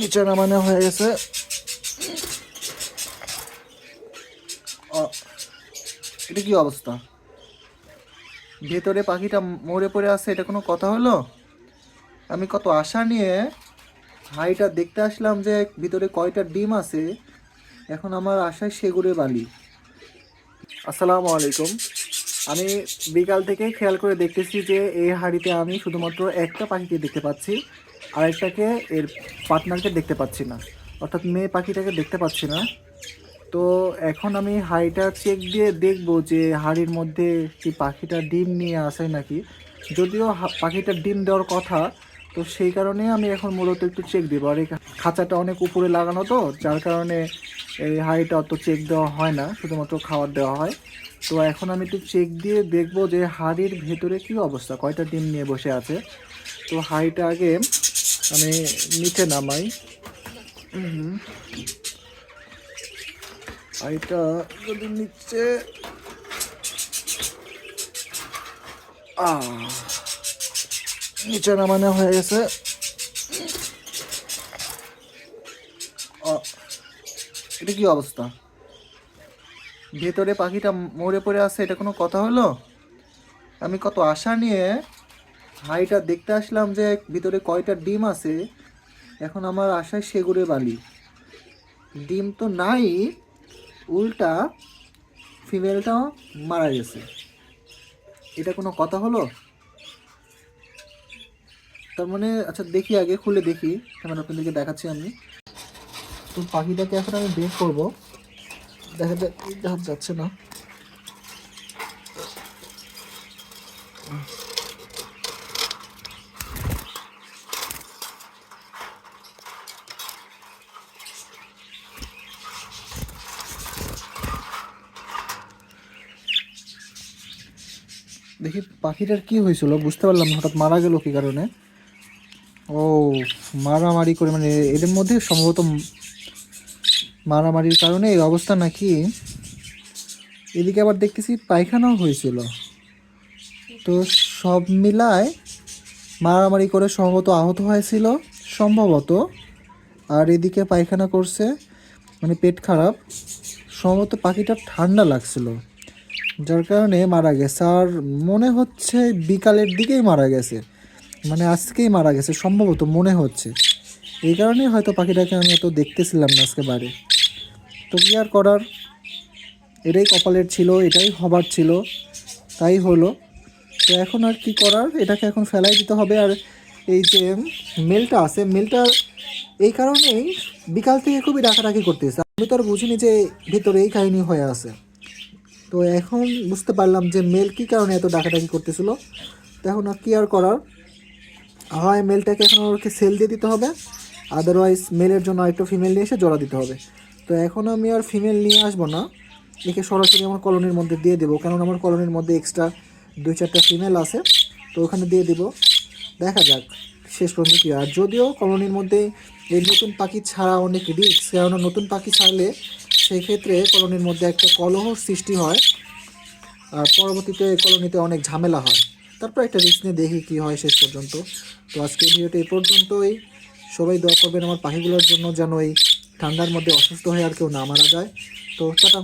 নিচে নামানো হয়ে গেছে। এটা কি অবস্থা? ভেতরে পাখিটা মরে পড়ে আছে, এটা কোনো কথা হলো? আমি কত আশা নিয়ে হাইটা দেখতে আসলাম যে ভিতরে কয়টা ডিম আছে। এখন আমার আশায় সেগুড়ে বালি। আসসালামু আলাইকুম। আমি বিকাল থেকে খেয়াল করে দেখতেছি যে এই হাড়িতে আমি শুধুমাত্র একটা পাখিকে দেখতে পাচ্ছি। আরেকটাকে এর পার্টনারকে দেখতে পাচ্ছি না। অর্থাৎ মেয়ে পাখিটাকে দেখতে পাচ্ছি না। তো এখন আমি হাড়িটা চেক দিয়ে দেখব যে হাড়ির মধ্যে কি পাখিটা ডিম নিয়ে আসে নাকি। যদিও পাখিটার ডিম দেওয়ার কথা, তো সেই কারণে আমি এখন মূলত একটু চেক দেবো। আর এই খাঁচাটা অনেক উপরে লাগানো তো, যার কারণে এই হাঁড়িটা অত চেক দেওয়া হয় না, শুধুমাত্র খাবার দেওয়া হয়। তো এখন আমি একটু চেক দিয়ে দেখব যে হাঁড়ির ভেতরে কি অবস্থা, কয়টা ডিম নিয়ে বসে আছে। তো হাঁড়িটা আগে আমি নিচে নামাই। হাঁড়িটা যদি নিচে নিচে নামানো হয়ে গেছে। এটা কি অবস্থা? ভেতরে পাখিটা মরে পড়ে আছে এটা কোনো কথা হলো? আমি কত আশা নিয়ে হাইটা দেখতে আসলাম যে ভিতরে কয়টা ডিম আছে। এখন আমার আশায় সেগুড়ে বালি। ডিম তো নাই, উল্টা ফিমেলটাও মারা গেছে। এটা কোনো কথা হলো? তার মানে আচ্ছা দেখি আগে, খুলে দেখি। ক্যামেরা আপনাদেরকে দেখাচ্ছি আমি। তো পাখিটাকে এখন আমি বের করব। দেখা দেখা যাচ্ছে না। দেখি পাখিটার কি হয়েছিল, বুঝতে পারলাম হঠাৎ মারা গেল কি কারণে? ও, মারামারি করে মানে এদের মধ্যে সম্ভবত মারামারির কারণে এই অবস্থা নাকি? এদিকে আবার দেখতেছি পায়খানাও হয়েছিল। তো সব মিলায় মারামারি করে সম্ভবত আহত হয়েছিল, সম্ভবত। আর এদিকে পায়খানা করছে মানে পেট খারাপ, সম্ভবত পাখিটা ঠান্ডা লাগছিল। যার কারণে মারা গেছে। আর মনে হচ্ছে বিকালের দিকেই মারা গেছে। মানে আজকেই মারা গেছে, সম্ভবত মনে হচ্ছে। এই কারণেই হয়তো পাখিটাকে আমি এত দেখতেছিলাম না আজকে বাড়ি। তো কি আর করার? এটাই কপালের ছিল, এটাই হবার ছিল, তাই হলো। তো এখন আর কি করার? এটাকে এখন ফেলাই দিতে হবে। আর এই যে মেলটা আছে, মেলটা এই কারণেই বিকাল থেকে খুবই ডাকাডাকি করতেছে। আমি তো আর বুঝিনি যে ভিতরে এই কাহিনী হয়ে আছে। তো এখন বুঝতে পারলাম যে মেল কী কারণে এত ডাকাডাকি করতেছিল। তো এখন আর কি আর করার? হয় মেলটাকে এখন ওকে সেল দিয়ে দিতে হবে আদারওয়াইজ মেলের জন্য আরেকটু ফিমেল নিয়ে এসে জোড়া দিতে হবে। তো এখন আমি আর ফিমেল নিয়ে আসব না, একে সরাসরি আমার কলোনির মধ্যে দিয়ে দেবো কারণ আমার কলোনির মধ্যে এক্সট্রা দুই চারটা ফিমেল আছে, তো ওখানে দিয়ে দিব। দেখা যাক, শেষ পর্যন্ত কী আর যদিও কলোনির মধ্যে এই নতুন পাখি ছাড়া অনেক রিস্ক কেননা নতুন পাখি ছাড়লে সেই ক্ষেত্রে কলোনির মধ্যে একটা কলহ সৃষ্টি হয়। আর পরবর্তীতে কলোনিতে অনেক ঝামেলা হয়। তারপর একটা রিস্ক নিয়ে দেখি কী হয় শেষ পর্যন্ত। তো আজকে ভিডিওটি এই পর্যন্তই। সবাই দোয়া করবেন আমার পাখিগুলোর জন্য যেন এই ঠান্ডার মধ্যে অসুস্থ হয়ে আর কেউ না মারা যায়। তো টাটা।